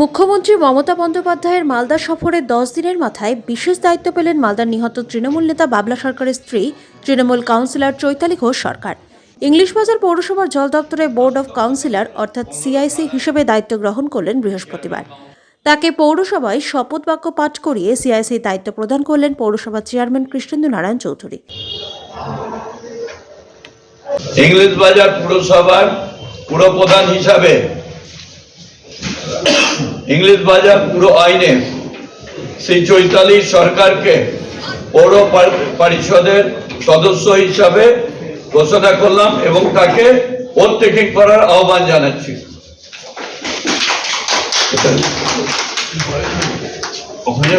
মুখ্যমন্ত্রী মমতা বন্দ্যোপাধ্যায়ের মালদা সফরের দশ দিনের মাথায় বিশেষ দায়িত্ব পেলেন মালদার নিহত তৃণমূল নেতা বাবলা সরকারের স্ত্রী, তৃণমূল কাউন্সিলর চৈতালি ঘোষ সরকার। ইংলিশ বাজার পৌরসভার জল দপ্তরে বোর্ড অফ কাউন্সিলর অর্থাৎ সিআইসি হিসেবে দায়িত্ব গ্রহণ করলেন বৃহস্পতিবার। তাকে পৌরসভায় শপথ বাক্য পাঠ করিয়ে সিআইসি দায়িত্ব প্রদান করলেন পৌরসভার চেয়ারম্যান কৃষ্ণেন্দু নারায়ণ চৌধুরী। ইংলিশ বাজার পুরসভার পুরপ্রধান হিসাবে ইংলিশ বাজার পুরো আইনে সেই চৈতালি সরকারকে পৌর পার- পরিষদের সদস্য হিসাবে ঘোষণা করলাম এবং তাকে টেকিং করার আহ্বান জানাচ্ছি। ওখানে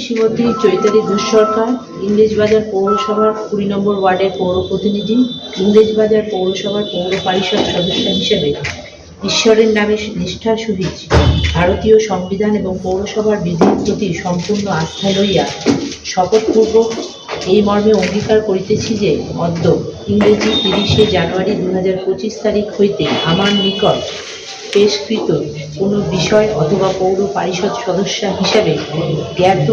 শ্রীমতী চৈতালি ঘোষ সরকার ইংরেজ পৌরসভার কুড়ি নম্বর ওয়ার্ডের পৌর প্রতিনিধি ইংরেজ বাজার পৌরসভার পৌর পরিষদ সদস্য হিসেবে ঈশ্বরের নামে নিষ্ঠার সহিত ভারতীয় সংবিধান এবং পৌরসভার বিধির প্রতি সম্পূর্ণ আস্থা লইয়া শপথপূর্বক এই মর্মে অঙ্গীকার করিতেছি যে, অদ্য ইংরেজি তিরিশে জানুয়ারি দু হাজার পঁচিশ তারিখ হইতে আমার নিকট পেশকৃত কোনো বিষয় অথবা পৌর পরিষদ সদস্য হিসাবে জ্ঞাত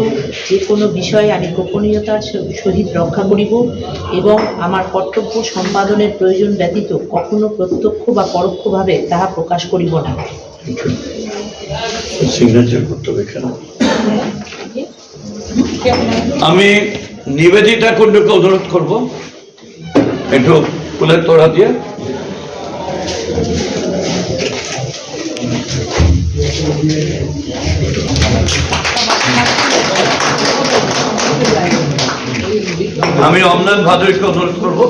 যে কোনো বিষয়ে আমি গোপনীয়তার সহিত রক্ষা করিব এবং আমার কর্তব্য সম্পাদনের প্রয়োজন ব্যতীত কখনো প্রত্যক্ষ বা পরোক্ষভাবে তাহা প্রকাশ করিব না। আমি নিবেদিতা কুণ্ডুকে অনুরোধ করব। একটু ফুলের তোড়া দিয়ে। আমি অমলান ভাদুরীকে অনুরোধ করব।